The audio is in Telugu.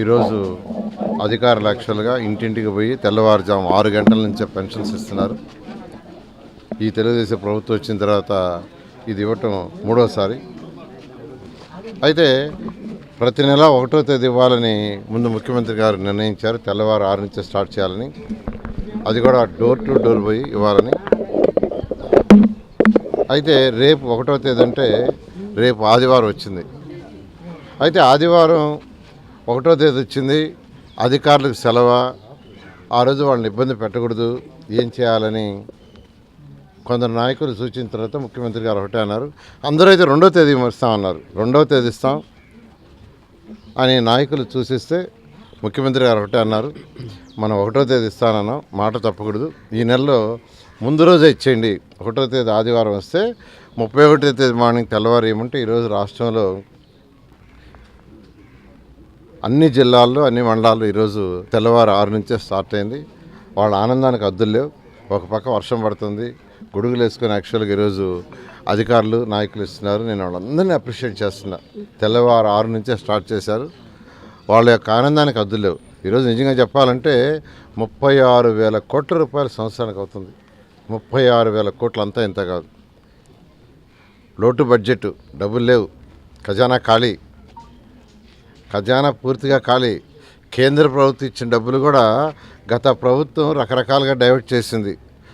ఈరోజు అధికారులు యాక్చువల్గా ఇంటింటికి పోయి తెల్లవారుజాము ఆరు గంటల నుంచే పెన్షన్స్ ఇస్తున్నారు. ఈ తెలుగుదేశం ప్రభుత్వం వచ్చిన తర్వాత ఇది ఇవ్వటం మూడోసారి. అయితే ప్రతి నెల ఒకటో తేదీ ఇవ్వాలని ముందు ముఖ్యమంత్రి గారు నిర్ణయించారు. తెల్లవారు ఆరు నుంచే స్టార్ట్ చేయాలని. అది కూడా డోర్ టు డోర్ పోయి ఇవ్వాలని. అయితే రేపు ఒకటో తేదీ అంటే రేపు ఆదివారం వచ్చింది. అయితే ఆదివారం ఒకటో తేదీ వచ్చింది. అధికారులకు సెలవు? ఆ రోజు వాళ్ళని ఇబ్బంది పెట్టకూడదు. ఏం చేయాలని కొందరు నాయకులు సూచించిన తర్వాత ముఖ్యమంత్రి గారు ఒకటే అన్నారు. అందరూ అయితే రెండో తేదీ ఇస్తామన్నారు రెండో తేదీ ఇస్తాం అని నాయకులు సూచిస్తే ముఖ్యమంత్రి గారు ఒకటే అన్నారు. మనం ఒకటో తేదీ ఇస్తానన్నాం. మాట తప్పకూడదు. ఈ నెలలో ముందు రోజే ఇచ్చేయండి. ఒకటో తేదీ ఆదివారం వస్తే ముప్పై ఒకటో తేదీ మార్నింగ్ తెల్లవారు ఏమంటే ఈరోజు రాష్ట్రంలో అన్ని జిల్లాల్లో అన్ని మండలాల్లో ఈరోజు తెల్లవారు ఆరు నుంచే స్టార్ట్ అయింది. వాళ్ళ ఆనందానికి అద్దులు లేవు. ఒక పక్క వర్షం పడుతుంది. గొడుగులు వేసుకొని యాక్చువల్గా ఈరోజు అధికారులు నాయకులు ఇస్తున్నారు. నేను వాళ్ళందరినీ అప్రిషియేట్ చేస్తున్నా. తెల్లవారు ఆరు నుంచే స్టార్ట్ చేశారు. వాళ్ళ యొక్క ఆనందానికి అద్దులు లేవు. ఈరోజు నిజంగా చెప్పాలంటే ముప్పై ఆరు వేల కోట్ల రూపాయల సంవత్సరానికి అవుతుంది. ముప్పై ఆరు వేల కోట్లు అంతా ఇంత కాదు. లోటు బడ్జెట్ డబ్బులు లేవు. ఖజానా ఖాళీ. ఖజానా పూర్తిగా ఖాళీ. కేంద్ర ప్రభుత్వం ఇచ్చిన డబ్బులు కూడా గత ప్రభుత్వం రకరకాలుగా డైవర్ట్ చేసింది.